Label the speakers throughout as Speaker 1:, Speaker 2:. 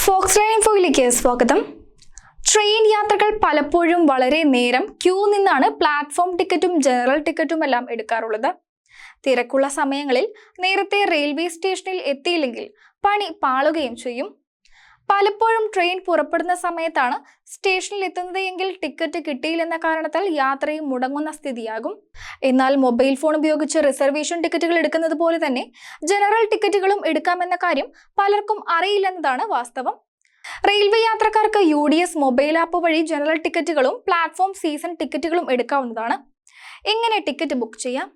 Speaker 1: Fox line ഫോയിലേക്ക് സ്വാഗതം. Train യാത്രകൾ പലപ്പോഴും വളരെ നേരം ക്യൂ നിന്നാണ് പ്ലാറ്റ്ഫോം ടിക്കറ്റും ജനറൽ ടിക്കറ്റും എല്ലാം എടുക്കാറുള്ളത്. തിരക്കുള്ള സമയങ്ങളിൽ നേരത്തെ റെയിൽവേ സ്റ്റേഷനിൽ എത്തിയില്ലെങ്കിൽ പണി പാളുകയും ചെയ്യും. പലപ്പോഴും ട്രെയിൻ പുറപ്പെടുന്ന സമയത്താണ് സ്റ്റേഷനിൽ എത്തുന്നത് എങ്കിൽ ടിക്കറ്റ് കിട്ടിയില്ലെന്ന കാരണത്താൽ യാത്രയും മുടങ്ങുന്ന സ്ഥിതിയാകും. എന്നാൽ മൊബൈൽ ഫോൺ ഉപയോഗിച്ച് റിസർവേഷൻ ടിക്കറ്റുകൾ എടുക്കുന്നത് പോലെ തന്നെ ജനറൽ ടിക്കറ്റുകളും എടുക്കാമെന്ന കാര്യം പലർക്കും അറിയില്ലെന്നതാണ് വാസ്തവം. റെയിൽവേ യാത്രക്കാർക്ക് യു മൊബൈൽ ആപ്പ് വഴി ജനറൽ ടിക്കറ്റുകളും പ്ലാറ്റ്ഫോം സീസൺ ടിക്കറ്റുകളും എടുക്കാവുന്നതാണ്. എങ്ങനെ ടിക്കറ്റ് ബുക്ക് ചെയ്യാം?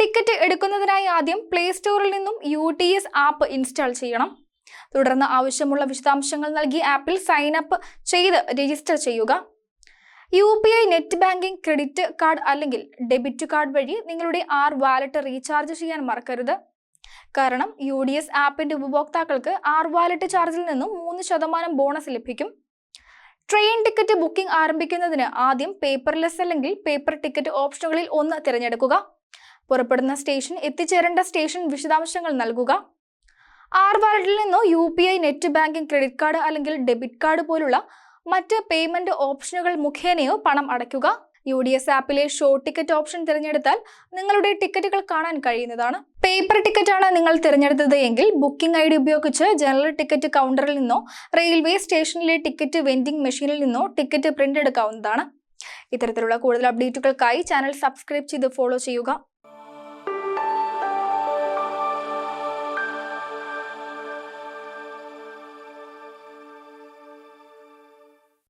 Speaker 1: ടിക്കറ്റ് എടുക്കുന്നതിനായി ആദ്യം പ്ലേ സ്റ്റോറിൽ നിന്നും യു ആപ്പ് ഇൻസ്റ്റാൾ ചെയ്യണം. തുടർന്ന് ആവശ്യമുള്ള വിശദാംശങ്ങൾ നൽകി ആപ്പിൽ സൈൻ അപ്പ് ചെയ്ത് രജിസ്റ്റർ ചെയ്യുക. U P I net banking credit card അല്ലെങ്കിൽ ഡെബിറ്റ് കാർഡ് വഴി നിങ്ങളുടെ ആർ വാലറ്റ് റീചാർജ് ചെയ്യാൻ മറക്കരുത്. കാരണം യു ഡി എസ് ആപ്പിന്റെ ഉപഭോക്താക്കൾക്ക് ആർ വാലറ്റ് ചാർജിൽ നിന്നും മൂന്ന് ശതമാനം ബോണസ് ലഭിക്കും. ട്രെയിൻ ടിക്കറ്റ് ബുക്കിംഗ് ആരംഭിക്കുന്നതിന് ആദ്യം പേപ്പർലെസ് അല്ലെങ്കിൽ പേപ്പർ ടിക്കറ്റ് ഓപ്ഷനുകളിൽ ഒന്ന് തിരഞ്ഞെടുക്കുക. പുറപ്പെടുന്ന സ്റ്റേഷൻ എത്തിച്ചേരേണ്ട സ്റ്റേഷൻ വിശദാംശങ്ങൾ നൽകുക. ആർ വാലറ്റിൽ നിന്നോ U P I net banking credit card അല്ലെങ്കിൽ ഡെബിറ്റ് കാർഡ് പോലുള്ള മറ്റ് പേയ്മെന്റ് ഓപ്ഷനുകൾ മുഖേനയോ പണം അടയ്ക്കുക? യു ഡി എസ് ആപ്പിലെ ഷോ ടിക്കറ്റ് ഓപ്ഷൻ തിരഞ്ഞെടുത്താൽ നിങ്ങളുടെ ടിക്കറ്റുകൾ കാണാൻ കഴിയുന്നതാണ്. പേപ്പർ ടിക്കറ്റ് ആണ് നിങ്ങൾ തിരഞ്ഞെടുത്തത് എങ്കിൽ ബുക്കിംഗ് ഐ ഡി ഉപയോഗിച്ച് ജനറൽ ടിക്കറ്റ് കൗണ്ടറിൽ നിന്നോ റെയിൽവേ സ്റ്റേഷനിലെ ടിക്കറ്റ് വെൻഡിംഗ് മെഷീനിൽ നിന്നോ ടിക്കറ്റ് പ്രിന്റ് എടുക്കാവുന്നതാണ്. ഇത്തരത്തിലുള്ള കൂടുതൽ അപ്ഡേറ്റുകൾക്കായി ചാനൽ സബ്സ്ക്രൈബ് ചെയ്ത് ഫോളോ ചെയ്യുക.